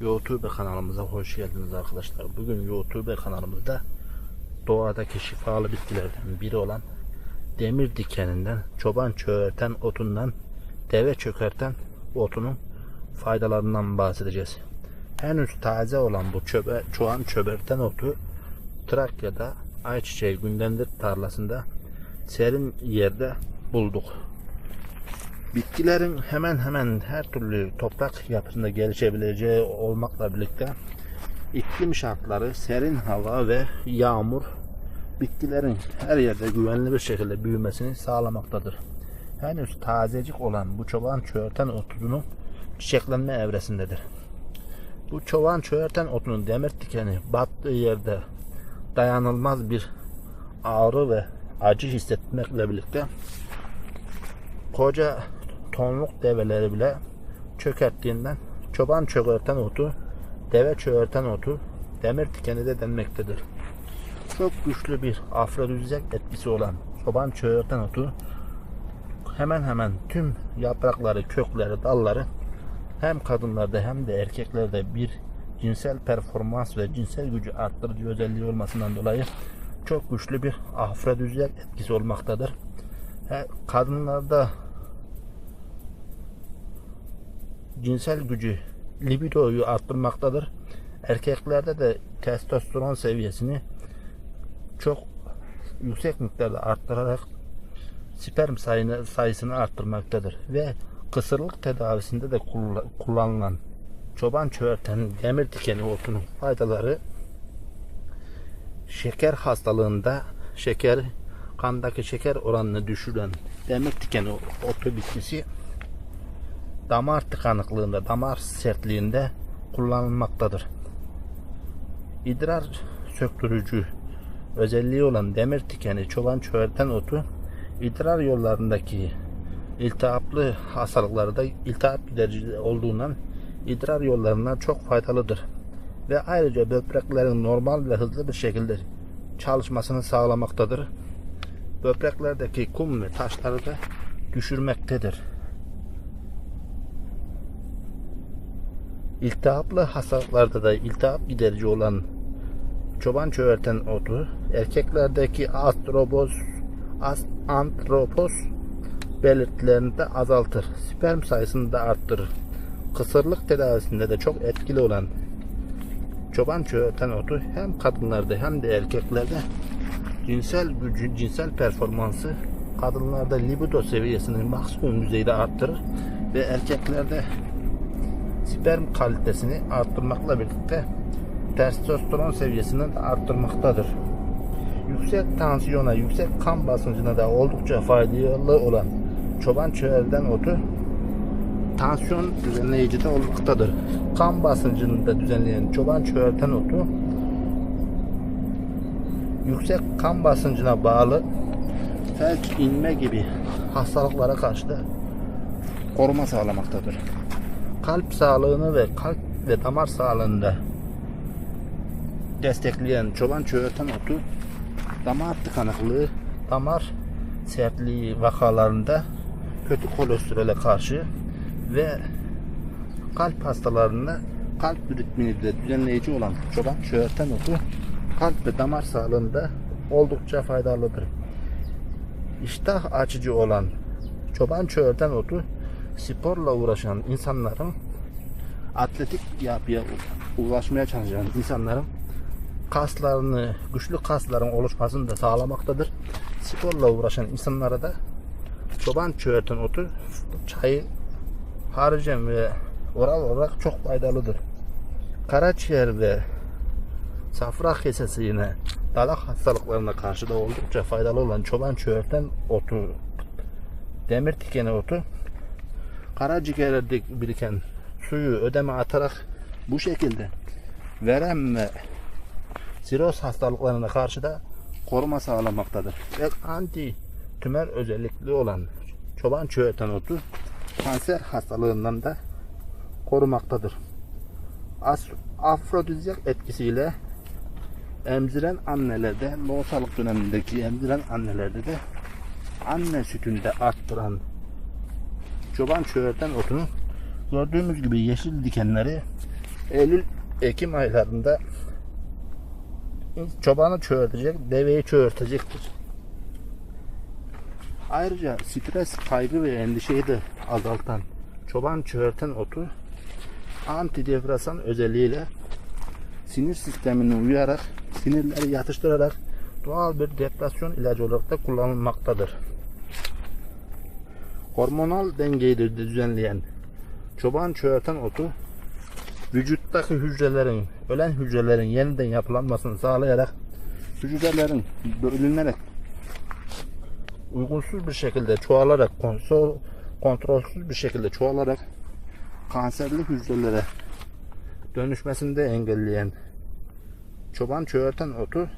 YouTube kanalımıza hoş geldiniz arkadaşlar. Bugün YouTube kanalımızda doğadaki şifalı bitkilerden biri olan demir dikeninden, çoban çöğerten otundan, deve çökerten otunun faydalarından bahsedeceğiz. Henüz taze olan bu çöbe, çoğan çöberten otu Trakya'da ayçiçeği gündendir tarlasında serin yerde bulduk. Bitkilerin hemen hemen her türlü toprak yapısında gelişebileceği olmakla birlikte iklim şartları, serin hava ve yağmur bitkilerin her yerde güvenli bir şekilde büyümesini sağlamaktadır. Henüz tazecik olan bu çoban çöğürten otunun çiçeklenme evresindedir. Bu çoban çöğürten otunun demir dikeni battığı yerde dayanılmaz bir ağrı ve acı hissetmekle birlikte koca tonluk develeri bile çökerttiğinden çoban çökerten otu, deve çökerten otu, demir dikeni de denmektedir. Çok güçlü bir afrodizyak etkisi olan çoban çökerten otu hemen hemen tüm yaprakları, kökleri, dalları hem kadınlarda hem de erkeklerde bir cinsel performans ve cinsel gücü arttırıcı özelliği olmasından dolayı çok güçlü bir afrodizyak etkisi olmaktadır. Kadınlarda cinsel gücü libidoyu arttırmaktadır. Erkeklerde de testosteron seviyesini çok yüksek miktarda arttırarak sperm sayını, sayısını arttırmaktadır ve kısırlık tedavisinde de kullan- kullanılan çoban çöğürten demir dikeni otunun faydaları şeker hastalığında şeker kandaki şeker oranını düşüren demir dikeni otu bitkisi damar tıkanıklığında, damar sertliğinde kullanılmaktadır. İdrar söktürücü özelliği olan demir dikeni çoban çöğürten otu idrar yollarındaki iltihaplı hastalıklarda iltihap giderici olduğundan idrar yollarına çok faydalıdır. Ve ayrıca böbreklerin normal ve hızlı bir şekilde çalışmasını sağlamaktadır. Böbreklerdeki kum ve taşları da düşürmektedir. İltihaplı hastalıklarda da iltihap giderici olan çoban çöğürten otu erkeklerdeki astroboz as, antropoz belirtilerini de azaltır. Sperm sayısını da arttırır. Kısırlık tedavisinde de çok etkili olan çoban çöğürten otu hem kadınlarda hem de erkeklerde cinsel gücü, cinsel performansı kadınlarda libido seviyesini maksimum düzeyde arttırır ve erkeklerde sperm kalitesini arttırmakla birlikte testosteron seviyesini de arttırmaktadır. Yüksek tansiyona, yüksek kan basıncına da oldukça faydalı olan çoban çöğerden otu tansiyon düzenleyici de olmaktadır. Kan basıncını da düzenleyen çoban çöğerten otu yüksek kan basıncına bağlı felç inme gibi hastalıklara karşı da koruma sağlamaktadır kalp sağlığını ve kalp ve damar sağlığını da destekleyen çoban çöğürten otu damar tıkanıklığı, damar sertliği vakalarında kötü kolesterole karşı ve kalp hastalarında kalp ritmini de düzenleyici olan çoban çöğürten otu kalp ve damar sağlığında oldukça faydalıdır. İştah açıcı olan çoban çöğürten otu sporla uğraşan insanların atletik yapıya ulaşmaya çalışan insanların kaslarını, güçlü kasların oluşmasını da sağlamaktadır. Sporla uğraşan insanlara da çoban çöğürten otu çayı haricen ve oral olarak çok faydalıdır. Karaciğer ve safra kesesi yine dalak hastalıklarına karşı da oldukça faydalı olan çoban çöğürten otu demir tikeni otu karaciğerde biriken suyu ödeme atarak bu şekilde verem ve siroz hastalıklarına karşı da koruma sağlamaktadır. Ve anti tümör özellikli olan çoban çöğürten otu kanser hastalığından da korumaktadır. As afrodizyak etkisiyle emziren annelerde, loğusalık dönemindeki emziren annelerde de anne sütünü de arttıran çoban çöğürten otunu gördüğümüz gibi yeşil dikenleri Eylül-Ekim aylarında çobanı çöğürtecek, deveyi çöğürtecektir. Ayrıca stres, kaygı ve endişeyi de azaltan çoban çöğürten otu antidepresan özelliğiyle sinir sistemini uyarak, sinirleri yatıştırarak doğal bir depresyon ilacı olarak da kullanılmaktadır. Hormonal dengeyi de düzenleyen çoban çöğürten otu vücuttaki hücrelerin, ölen hücrelerin yeniden yapılanmasını sağlayarak hücrelerin bölünerek uygunsuz bir şekilde çoğalarak kontrol, kontrolsüz bir şekilde çoğalarak kanserli hücrelere dönüşmesini de engelleyen çoban çöğürten otu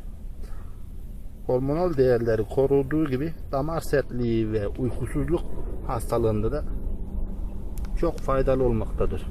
hormonal değerleri koruduğu gibi damar sertliği ve uykusuzluk hastalığında da çok faydalı olmaktadır.